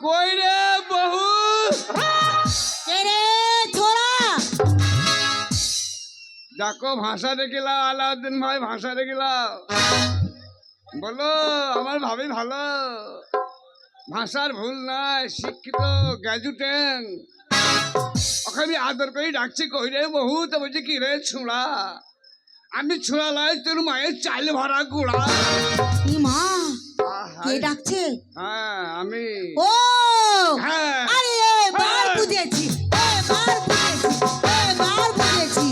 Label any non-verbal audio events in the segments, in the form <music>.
কই রে বহু দেখো ভাষা দেখিলা আলাউদ্দিন ভাই ভাষা দেখিলা। বলো আমার ভাবি ভালো। ভাষার ভুল নাই শিক্ষিত গ্র্যাজুয়েটেন ওকে আমি আদর করে ডাকছি কই রে বহু তো বলছি কি রে ছোঁড়া? আমি ছোঁড়া লাই তোর মায়ের চাল ভরা গুড়া। কে ডাকছে? হ্যাঁ আমি। ও! হ্যাঁ। আরে এবার বুঝেছি। এবার বুঝেছি। এবার বুঝেছি।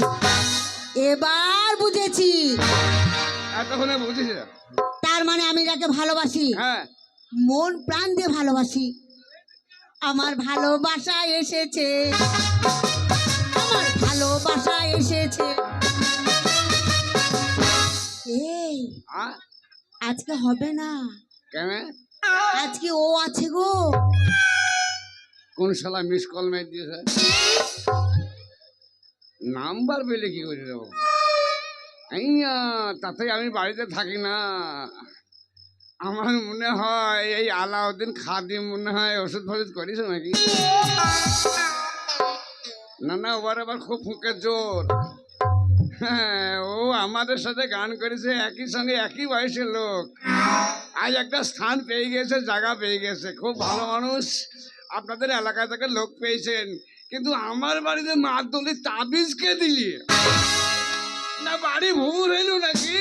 এবার বুঝেছি। এতক্ষণে বুঝেছি। তার মানে আমি যাকে ভালোবাসি হ্যাঁ। মন প্রাণ দিয়ে ভালোবাসি। আমার ভালোবাসা এসেছে। আমার ভালোবাসা এসেছে। এই আজকে হবে না। কেন? আজকে ও আছে গো। কোন শালা মিস কল মেরে দিয়েছে? নাম্বার পেলে কি করে দেবো? আইয়া তাতে আমি বাড়িতে থাকি না। আমার মনে হয় এই আলাউদ্দিন খাদিম মনে হয় ওষুধ ফষুধ করিস নাকি? না না ওবার আবার খুব ফুঁকে জোর। হ্যাঁ ও আমাদের সাথে গান করেছে একই সঙ্গে একই বয়সের লোক। আজ একটা স্থান পেয়ে গেছে জায়গা পেয়ে গেছে। খুব ভালো মানুষ। আপনাদের এলাকা থেকে লোক পেয়েছেন। কিন্তু আমার বাড়িতে মারদলি তাবিজ কে দিলি? না বাড়ি ভুল হইল নাকি?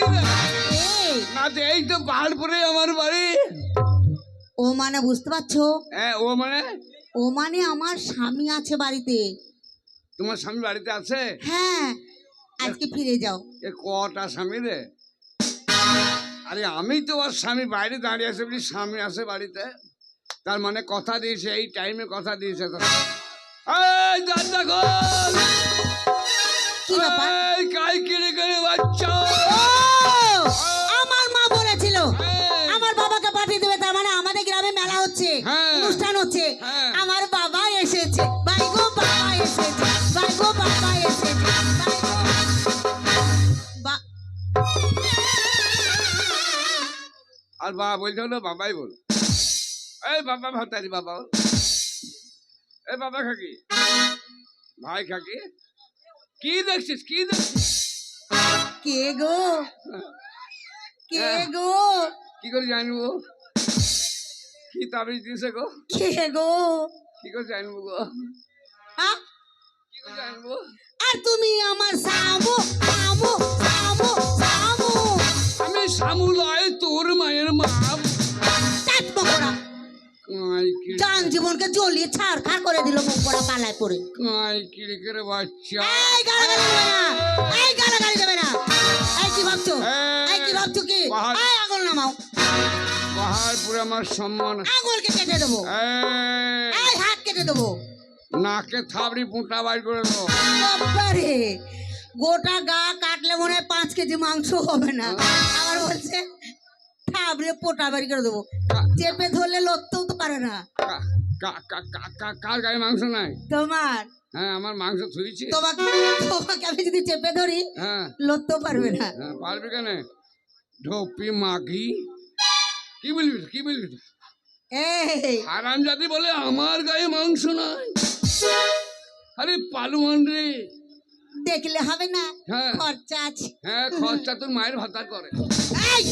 না তো এই তো পাহাড়পুরে আমার বাড়ি। ও মানে বুঝতে পারছ? হ্যাঁ ও মানে? ও মানে আমার স্বামী আছে বাড়িতে। তোমার স্বামী বাড়িতে আছে? হ্যাঁ আজকে ফিরে যাও। এ কটা স্বামী রে? আরে আমি তো ওর স্বামী বাইরে দাঁড়িয়ে আছে বলি স্বামী আসে বাড়িতে। তার মানে কথা দিয়েছে এই টাইমে কথা দিয়েছে তো। এই দাদা কি ব্যাপার? কাই কিনে কেড়ে বাচ্চা! আর বাবা বলতে হলো বাবাই বল। এই বাবা ভাতারি বাবা। এই বাবা খাকি ভাই খাকি কি দেখছিস? কি দেখছিস? কে গো? কে হ্যাঁ। গো? কি করে জানব? কি তাবিজ দিয়েছে গো? কে গো? কি করে জানব গো? কি করে জানব? আর তুমি আমার সামু সামু সামু। সামুলয় তোর মায়ের মা। চাট মকড়া জান জীবনকে জ্বলিয়ে ছাড় খাড় করে দিল মকড়া পালায় পড়ে। কাই কিড়ে করে বাচ্চা। এই গালাগালি দেবে না এই গালাগালি দেবে না। এই কি ভাবছ? এই কি ভাবছ কি? এই আঙুল নামাও। পাহাড়পুরে আমার সম্মান। আঙুলকে কেটে দেবো। এই, এই হাত কেটে দেবো। নাকে থাবড়ি পুঁটা বাইর করে দেবো। গোটা গা কাটলে মনে হয় পাঁচ কেজি মাংস হবে না। আবার বলছে থাবড়ে পোটা বাড়ি করে দেবো। চেপে ধরলে লড়তেও তো পারে না। কা- কা- কা- কা- কা- কার গায়ে মাংস নাই? তোমার? হ্যাঁ আমার মাংস থুইছি তোমাকে তোমাকে আমি যদি চেপে ধরি হ্যাঁ। লড়তেও পারবে না। হ্যাঁ পারবি কেন? ঢোপি মাগি। কি বলবি কি বলবি এই। হারাম জাতি বলে আমার গায়ে মাংস নাই। আরে পালুমান রে। দেখলে হবে না। হ্যাঁ। খরচা আছে। হ্যাঁ খরচা তোর মায়ের ভাতার করে। এই!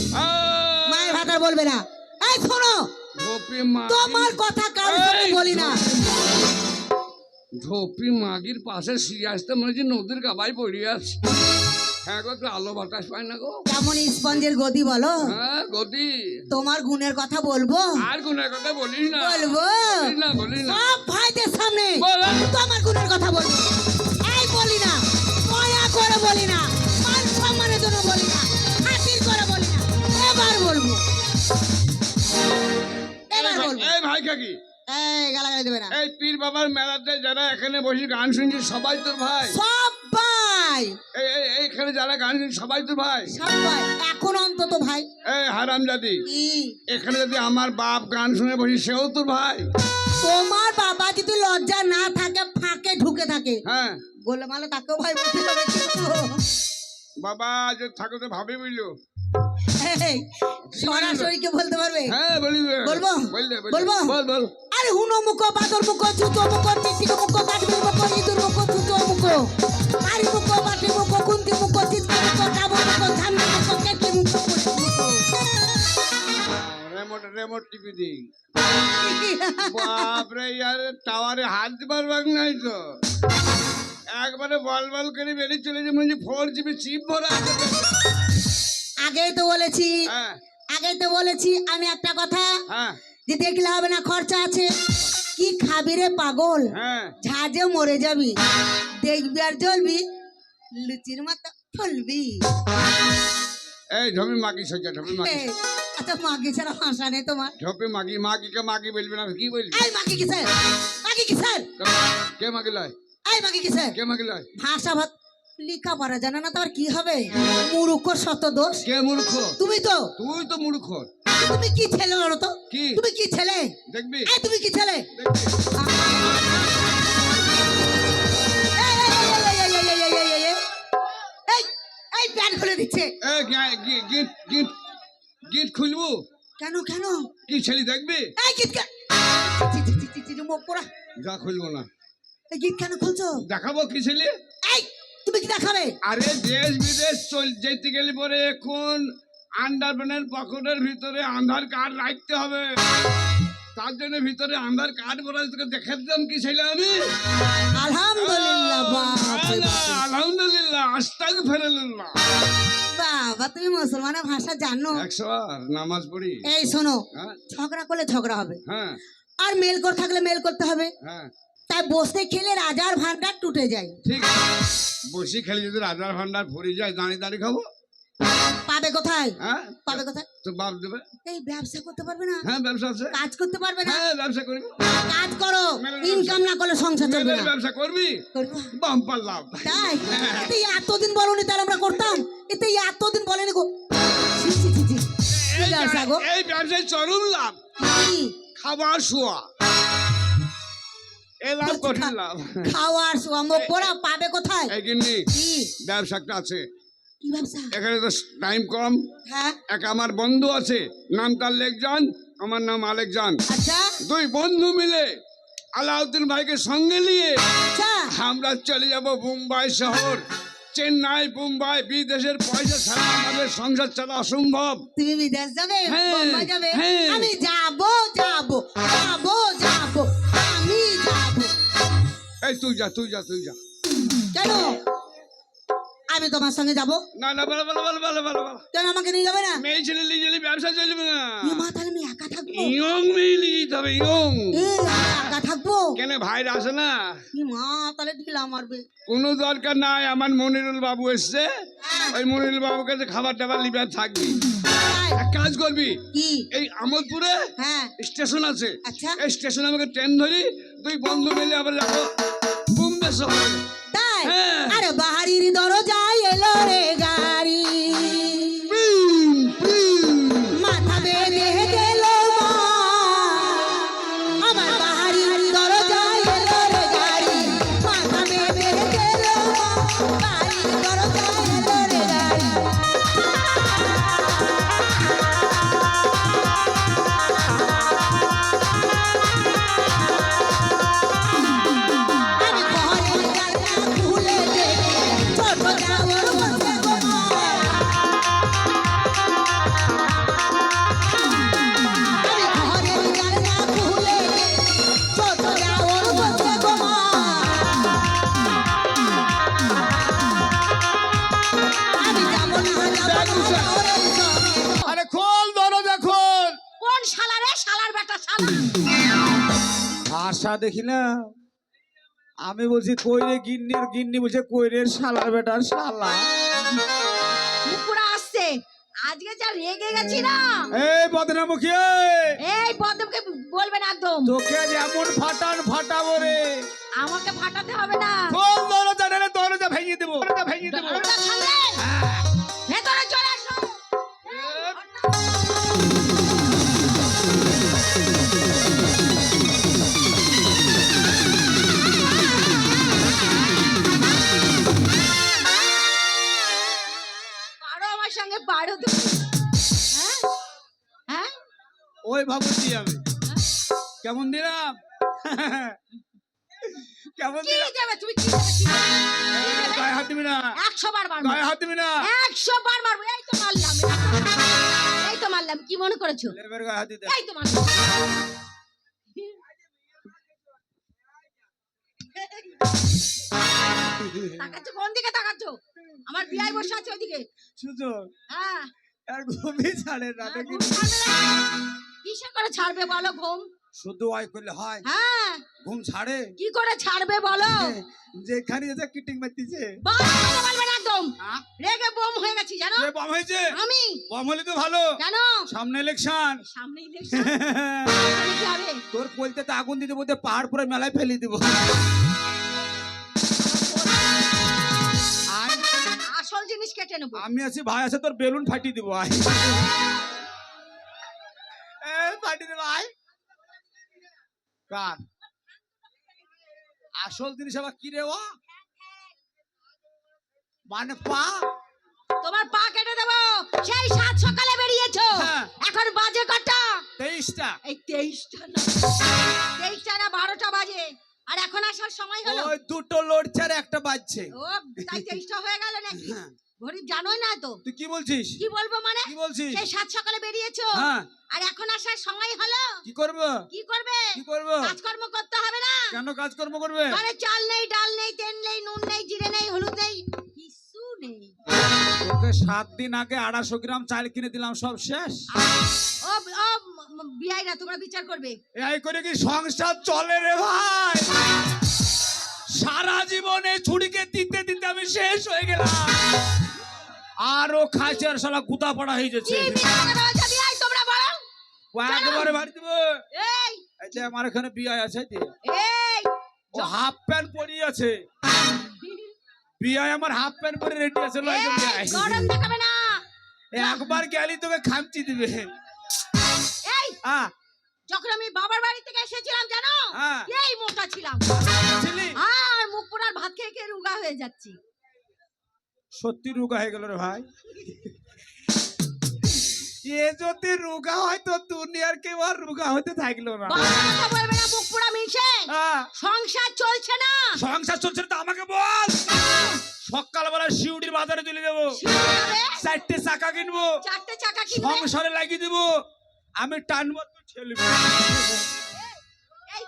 মায়ের ভাতার বলবে না। এই শোনো। ঢোপি মাগি তোমার কথা কারোর সাথে এই! বলি না। ঢোপি মাগির পাশে শুয়ে আসতে মনে হচ্ছে নদীর গাবাই পড়ে আছে। হ্যাঁ গো আলো বাতাস পায় না গো। কেমন স্পঞ্জের গদি বলো? হ্যাঁ গদি। তোমার গুণের কথা বলব? আর গুণের কথা বলিস না। বলব? বলিস না বলিস না। সব ভাইদের সামনে বল। তোমার গুণের কথা বলব। বলি না। মান সম্মানের জন্য বলি না। খাতির করে বলি না। এবার বলব। এবার বলব। এই ভাই কাকি। এই গালাগালি দেবে না। এই পীর বাবার মেলাতে যারা এখানে বসে গান শুনছি সবাই তোর ভাই। সবাই এই এই- এইখানে যারা গান শুনছি সবাই তোর ভাই। সবাই এখন অন্তত ভাই। এই হারাম জাতি। এখানে যদি আমার বাপ গান শুনে বসি সেও তোর ভাই। তোমার বাবা যদি লজ্জা না থাকে ফাঁকে ঢুকে থাকে হ্যাঁ। বলে মানে তাকেও ভাই বলতে হবে বাবা যে তো ভাবি বুঝলো এই, সরাসরি কি বলতে পারবে? হ্যাঁ বলি দে। বলব? বল বল বলব? বল বল। আরে হুনো মুখ বাদর মুখ জুতো মুখ টিটিক মুখ কাঠবির মুখ ইঁদুর মুখ জুতো মুখ। আরি মুখ বাটি মুখ কুন্তি মুখ চিৎকার মুখ ডাবর মুখ ঝান্ডা মুখ কেটলি মুখ রেমোট রেমোট টিপি দিই। <laughs> বাপরে ইয়ার টাওয়ারে হাত দিবার বাগ নাই তো। একবারে বল বল করে বেরিয়ে চলে যে মানে ফোর জিবি চিপ ভরা আছে আগেই তো বলেছি হ্যাঁ। আগেই তো বলেছি আমি একটা কথা হ্যাঁ। যে দেখলে হবে না খরচা আছে। কি খাবি রে পাগল? হ্যাঁ। ঝাঁজে মরে যাবি দেখবি আর জ্বলবি লুচির মতো ফলবি। এই ঢপি মাগি সজ্জা ঢপি মাগি। আচ্ছা মাগি ছাড়া ভাষা নেই তোমার। ঢপি মাগি মাগিকে মাগি বলবি না কি বলবি? এই মাগি কি স্যার মাগি কি স্যার কে মাগি লয়? এই লিখা পড়া জানা না তোমার কি হবে মূর্খ শত দোষ কে মূর্খ তুমি তো তুই তো মূর্খ তুমি কি ছেলে বলো তো তুমি কি ছেলে দেখবি তুমি কি ছেলে এই প্যান খুলে দিচ্ছে খুলবো কেন কেন কি ছেলে দেখবি যা খুলবো না গীত কেন খুলছো? দেখাবো কি ছেলে? এই তুমি কি দেখাবে? আরে দেশ বিদেশ চল যেতে গেলে পরে এখন আন্ডারপ্যানের পকেটের ভিতরে আধার কার্ড রাখতে হবে। তার জন্য ভিতরে আধার কার্ড বলা তোকে দেখে দিলাম কি ছেলে আমি? আলহামদুলিল্লাহ। আলহামদুলিল্লাহ আস্তাক ফেরাল্লাহ বাবা তুমি মুসলমানের ভাষা জানো। একশো নামাজ পড়ি। এই শোনো হ্যাঁ। ঝগড়া করলে ঝগড়া হবে। হ্যাঁ। আর মেল করে থাকলে মেল করতে হবে। হ্যাঁ। তাই বসে খেলে রাজার ভান্ডার টুটে যায়। ঠিক আছে। বসি খেলে যদি রাজার ভান্ডার ভরে যায় দাঁড়িয়ে দাঁড়িয়ে খাব? পাবে কোথায়? হ্যাঁ? পাবে কোথায়? তো বাপ দেবে। এই ব্যবসা করতে পারবে না। হ্যাঁ ব্যবসা আছে। কাজ করতে পারবে না। হ্যাঁ ব্যবসা করবি কাজ করো। ইনকাম না করলে সংসার চলবে না। ব্যবসা করবি? করব। বাম্পার লাভ। তাই? এতে এতদিন বলনি তাহলে আমরা করতাম। এতে এতদিন বলেনি গো। ছি, ছি, ছি, ছি। এই ব্যবসা গো? এই ব্যবসায় চরম লাভ। খাবার শোয়া। লাভ কঠিন লাভ। খাওয়ার শোয়া মুখ পাবে কোথায়? এই কি? ব্যবসা আছে। কি ব্যবসা? এখানে তো টাইম কম। হ্যাঁ। এক আমার বন্ধু আছে নাম তার লেকজান আমার নাম আলেকজান। আচ্ছা। দুই বন্ধু মিলে আলাউদ্দিন ভাইকে সঙ্গে নিয়ে আচ্ছা। আমরা চলে যাব মুম্বাই শহর। চেন্নাই মুম্বাই বিদেশের পয়সা ছাড়া আমাদের সংসার চালা অসম্ভব। তুমি বিদেশ যাবে? হ্যাঁ, তুই যা তুই যা তুই যা। কেন? আমি তোমার সঙ্গে যাব। না না বলো বলো বলো বলো বলো কেন আমাকে নিয়ে যাবে না? মেয়ে ছেলে নিয়ে গেলে ব্যবসা চলবে না। মা তাহলে আমি একা থাকব? ইয়ং মেয়ে নিয়ে যেতে হবে ইয়ং। একা থাকব? কেন ভাইরা আসে না? মা তাহলে ঢিলা মারবে। কোনো দরকার নাই আমার মনিরুল বাবু এসছে। হ্যাঁ, ওই মনিরুল বাবুর কাছে খাবার টাবার লিবার থাকবি। তাই? এক কাজ করবি এই আমোদপুরে হ্যাঁ। স্টেশন আছে। আচ্ছা। এই স্টেশনে আমাকে ট্রেন ধরি তুই বন্ধু মিলে আবার যাব। দেখি না আমি বলছি কইরে গিন্নির গিন্নি বলছে কইরের শালার বেটার শালা। আসছে। আজকে যা রেগে গেছি না। এই বদনামুখী এই, এই বদমকে বলবেন একদম। তোকে যেমন ফাটান ফাটাবো রে। আমাকে ফাটাতে হবে না। খোল দরজা নাহলে দরজা ভেঙে দেবো। দরজা ভেঙে দেবো। <laughs> কেমন কি দিলাম তুমি কি দেবে, কি দেবে? এই, গায়ে হাত দিবি না। একশো বার মারবো। গায়ে হাত দিবি না। একশো বার মারবো। এই তো মারলাম। এই তো মারলাম। কি মনে করেছ? লেবের গায়ে হাত দিতে। এই তো মারলাম। তাকাচ্ছ? কোন দিকে তাকাচ্ছ? আমার বিয়াই বসে আছে ওইদিকে সুযোগ হ্যাঁ। আর ঘুমই ছাড়ে না। কিসে করে ছাড়বে বলো ঘুম? শুধু আয় করলে হয়। হ্যাঁ। ঘুম ছাড়ে। কি করে ছাড়বে বলো? যেখানে <laughs> যে কিটিং মারতিছে। একদম? রেগে বোম হয়ে গেছি জানো? বম হয়েছে? আমি। বম হলে তো ভালো। জানো? সামনে ইলেকশন সামনে ইলেকশন <laughs> তোর কলতে তো আগুন দিতে বলতে পাহাড় পুরো মেলায় ফেলে দিব। আসল জিনিস কেটে নেব। আমি আছি ভাই আছে তোর বেলুন ফাটিয়ে দিব আয়। কার আসল জিনিস আবার কি রে ও? মানে পা? তোমার পা কেটে দেবো। সেই সাত সকালে বেরিয়েছো। হ্যাঁ। এখন বাজে কটা? তেইশটা। এই তেইশটা না। তেইশটা না বারোটা বাজে। আর এখন আসার সময় হলো। ওই দুটো লড়ছে আর একটা বাজছে। ও তাই তেইশটা হয়ে গেল নাকি? হ্যাঁ। গরিব জানোই না তো। তুই কি বলছিস? কি বলব মানে? কি বলছিস? সেই সাত সকালে বেরিয়েছো? হ্যাঁ। আর এখন আসার সময় হলো? কি করব? কি করবে? কি করব? কাজকর্ম করতে হবে না? কেন কাজকর্ম করবে? ঘরে চাল নেই ডাল নেই তেল নেই নুন নেই জিরে নেই হলুদ নেই কিছু নেই। সাত দিন আগে আড়াইশো গ্রাম চাল কিনে দিলাম সব শেষ। ও ও বিআইরা তোমরা বিচার করবে। এই করে কি সংসার চলে রে ভাই? সারা জীবনে ছুরিকে দিতে দিতে আমি শেষ হয়ে গেলাম। আরও খাইছে আর শালা গুতা পড়া হয়ে যাচ্ছে। একবারে বাড়ি দিব। এই। যে আমার এখানে বিয়ে আছে ও হাফ প্যান্ট আছে। বিয়ে আমার হাফ প্যান্ট পরে রেডি আছে একবার গেলি তোকে খামচি দিবে। যখন আমি বাবার বাড়ি থেকে এসেছিলাম জানো? হ্যাঁ। এই মোটা ছিলাম। ছিলি? আর মুখ পোড়ার ভাত খেয়ে খেয়ে রুগা হয়ে যাচ্ছি। সত্যি রোগা হয়ে গেল রে ভাই। এ যদি রোগা হয় তো দুনিয়ার কেউ আর রোগা হতে থাকল না। বাবা কথা বলবে না মুখ পোড়া মিশে। হ্যাঁ, সংসার চলছে না। সংসার চলছে না তো আমাকে বল। সকালবেলা শিউডির বাজারে চলে যাব। চারটে চাকা কিনবো। চারটে চাকা কিনবে? সংসারে লাগিয়ে দিব। আমি টানবো তুই এই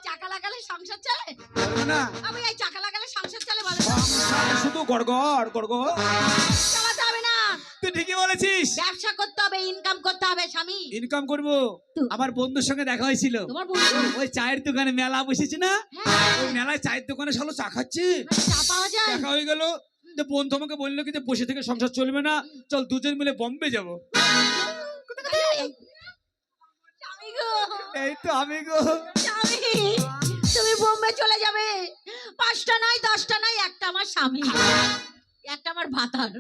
চাকা লাগালে সংসার চলে? না। আমি এই চাকা লাগালে সংসার চলে বলে। শুধু গড়গড় গড়গড়। চালাতে হবে না। তুই ঠিকই বলেছিস। ব্যবসা করতে হবে ইনকাম করতে হবে স্বামী। ইনকাম করব। আমার বন্ধুর সঙ্গে দেখা হয়েছিল। তোমার বন্ধু? ওই চায়ের দোকানে মেলা বসেছে না? হ্যাঁ। ওই মেলায় চায়ের দোকানে শালো চা খাচ্ছে। চা পাওয়া যায়? দেখা হয়ে গেল। যে বন্ধু আমাকে বলল কি যে বসে থেকে সংসার চলবে না। চল দুজন মিলে বম্বে যাব এই, স্বামী গো এই তো আমি গো। স্বামী তুমি বোম্বে চলে যাবে। পাঁচটা নয় দশটা নয় একটা আমার স্বামী। একটা আমার ভাতার।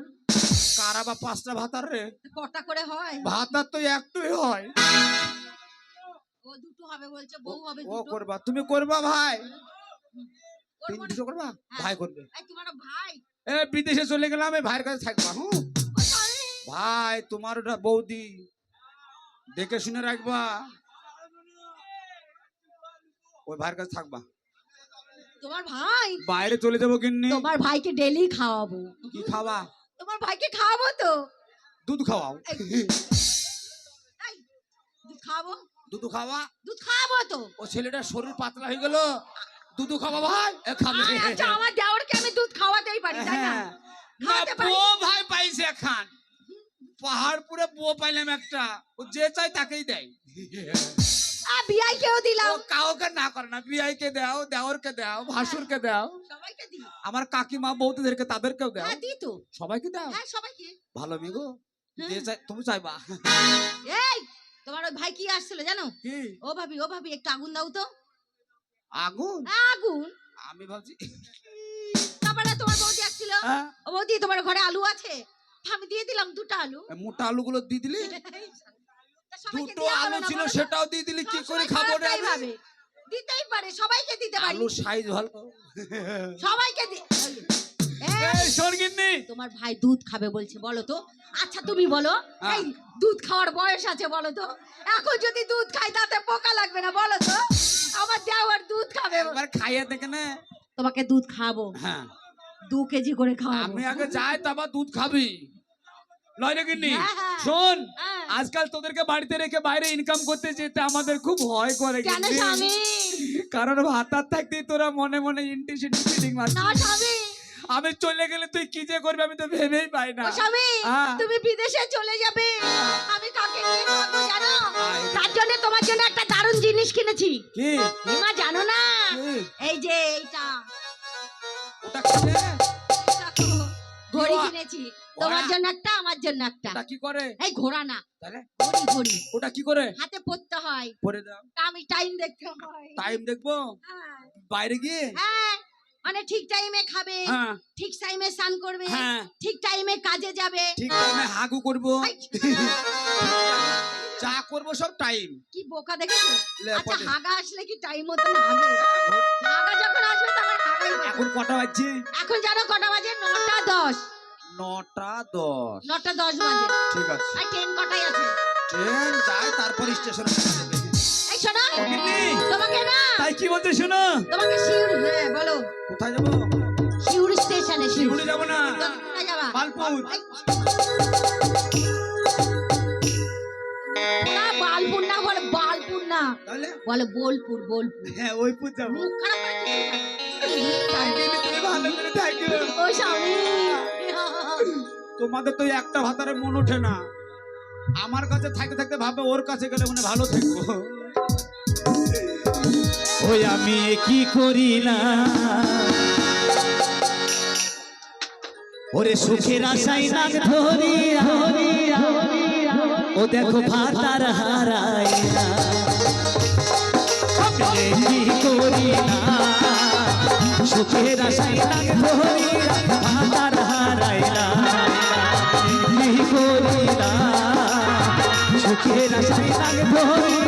কারা বা পাঁচটা ভাতার রে? কটা করে হয়? ভাতার তো একটাই হয়। ও দুটো হবে বলছে বউ হবে ও করবা। তুমি করবা ভাই। না। দুটো করবা? ভাই করবে। এই তোমার ভাই। এ বিদেশে চলে গেলাম আমি ভাইয়ের কাছে থাকবা হুম? ভাই তোমার ওটা বৌদি। দেখে শুনে রাখবা। ওই ভাইয়ের কাছে থাকবা। তোমার ভাই? বাইরে চলে যাব কিন্নি তোমার ভাইকে ডেলি খাওয়াবো। কি খাওয়া? তোমার ভাইকে খাওয়াবো তো। দুধ খাওয়াও। দুধ খাওয়াবো? দুধ খাওয়া? দুধ খাওয়াবো তো। ও ছেলেটার শরীর পাতলা হয়ে গেল। দুধ খাওয়া ভাই? খাবে। আচ্ছা আমার আমি দুধ খাওয়াতেই পারি তাই না? হ্যাঁ। না খাওয়াতে পারি। বউ ভাই পাইছে খান পাহাড় পুরে বউ পাইলাম একটা। ও যে চাই তাকেই দেয়। আ বিয়াইকেও ও দিলাম। কাউকে না করে না বিআইকে দাও দেওরকে দাও ভাসুরকে দাও। সবাইকে দিই। আমার কাকিমা বৌদিদেরকে তাদেরকেও দাও। হ্যাঁ দিই তো। সবাইকে দাও। হ্যাঁ সবাইকে। ভালো মেগো। হ্যাঁ। যে চাই তুমি চাইবা? এই তোমার ওই ভাই কি আসছিল জানো? কি? ও ভাবি ও ভাবি একটু আগুন দাও তো। আগুন? আগুন? আমি ভাবছি তারপরে তোমার বৌদি আসছিল। হ্যাঁ, ও বৌদি তোমার ঘরে আলু আছে? আমি দিয়ে দিলাম দুটো আলু। মোটা আলুগুলো দিয়ে দিলি? দুটো আলু ছিল সেটাও দিয়ে দিলি কি করে খাব রে আমি? দিতেই পারে সবাইকে দিতে পারি। আলু সাইজ ভালো। সবাইকে দি এই, এই সরগিন্নি তোমার ভাই দুধ খাবে বলছে বলো তো। আচ্ছা তুমি বলো হ্যাঁ। এই দুধ খাওয়ার বয়স আছে বলো তো। এখন যদি দুধ খাই তাতে পোকা লাগবে না বলো তো। দেবো একবার খাইয়ে দেখে না। তোমাকে দুধ খাব হ্যাঁ। দু কেজি করে খাওয়াবো। আমি আগে যাই তারপর দুধ খাবি। না হ্যাঁ, হ্যাঁ। শোন হ্যাঁ। আজকাল তোদেরকে বাড়িতে রেখে বাইরে ইনকাম করতে যেতে আমাদের খুব ভয় করে কারণ ভাতার থাকতেই তোরা মনে মনে ইন্টিসিটি আমি চলে গেলে তুই কি যে করবি আমি তো ভেবেই পাই না। স্বামী। তুমি বিদেশে চলে যাবে। আমি কাকে নিয়ে থাকব জানো? তার জন্য তোমার জন্য একটা দারুণ জিনিস কিনেছি। কি? জানো না? এই যে এইটা। ওটা ঘড়ি কিনেছি। তোমার জন্য একটা জন্য একটা কি করে? এই ঘোড়া না। তাহলে? ঘড়ি ঘড়ি। ওটা কি করে? হাতে পড়তে হয়। পরে দাও। আমি টাইম দেখতে হয়। টাইম দেখব? হ্যাঁ। বাইরে গিয়ে? হ্যাঁ। মানে ঠিক টাইমে খাবে। হ্যাঁ। ঠিক টাইমে স্নান করবে। ঠিক টাইমে কাজে যাবে। ঠিক টাইমে হাগু করব। যা করব সব টাইম কি বোকা দেখেছ? লে, আচ্ছা হাগা আসলে কি টাইম মতো না আগে হাগা যখন আসবে তখন হাগাই এখন কটা বাজছে? এখন জানো কটা বাজে? নটা দশ। নটা দশ। নটা দশ বাজে। ঠিক আছে। আর ট্রেন কটাই আছে? ট্রেন যায় তারপর স্টেশনে এই শোনো তোমাকে না তাই কি বলতে শোনো? তোমাকে শিউর হ্যাঁ বলো। কোথায় যাব? শিউর স্টেশনে শিউর। শিউড়ি যাব না। যাবা? বালপুর। না বালপুর না বলে বালপুর না। বলে বোলপুর বোলপুর। হ্যাঁ ওইপুর যাব। মুখ খারাপ করে ভালো করে থাকো ও স্বামী। তোমাদের তো একটা ভাতারে মন ওঠে না। আমার কাছে থাকতে থাকতে ভাবে ওর কাছে গেলে মনে ভালো থাকব। ওই আমি কি করি না? ওরে সুখের আশাই নাক ধরি ও দেখো ভাতার হারাই কি করি না? সুখের আশাই নাক ধরি ভাতার সুখের আশাই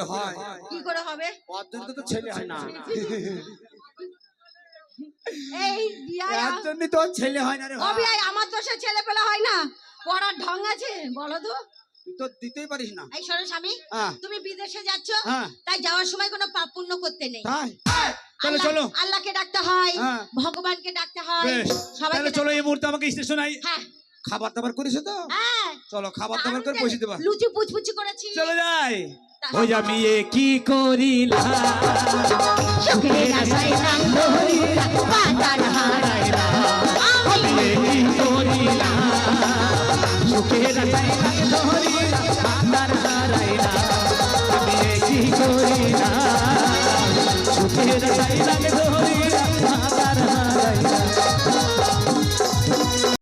করে হয়। কি করে হবে? অর্জনকে তো ছেলে হয় না। এই তো ছেলে হয় না রে ও ভাই। আমার ছেলে পেলে হয় না। পড়ার ঢং আছে বলো তো। তো দিতেই পারিস না। এই শোনো স্বামী হ্যাঁ। তুমি বিদেশে যাচ্ছ হ্যাঁ। তাই যাওয়ার সময় কোনো পাপ পুণ্য করতে নেই। তাই? চলো। আল্লাহকে ডাকতে হয় হ্যাঁ। ভগবানকে ডাকতে হয় তাহলে চলো এই মুহূর্তে আমাকে স্টেশন আই হ্যাঁ। খাবার দাবার করিস তো? হ্যাঁ। চলো খাবার দাবার করে বসে দেবা। লুচি পুচপুচি করেছি। চলে যাই। তা- ওই আমি এ কি করিলা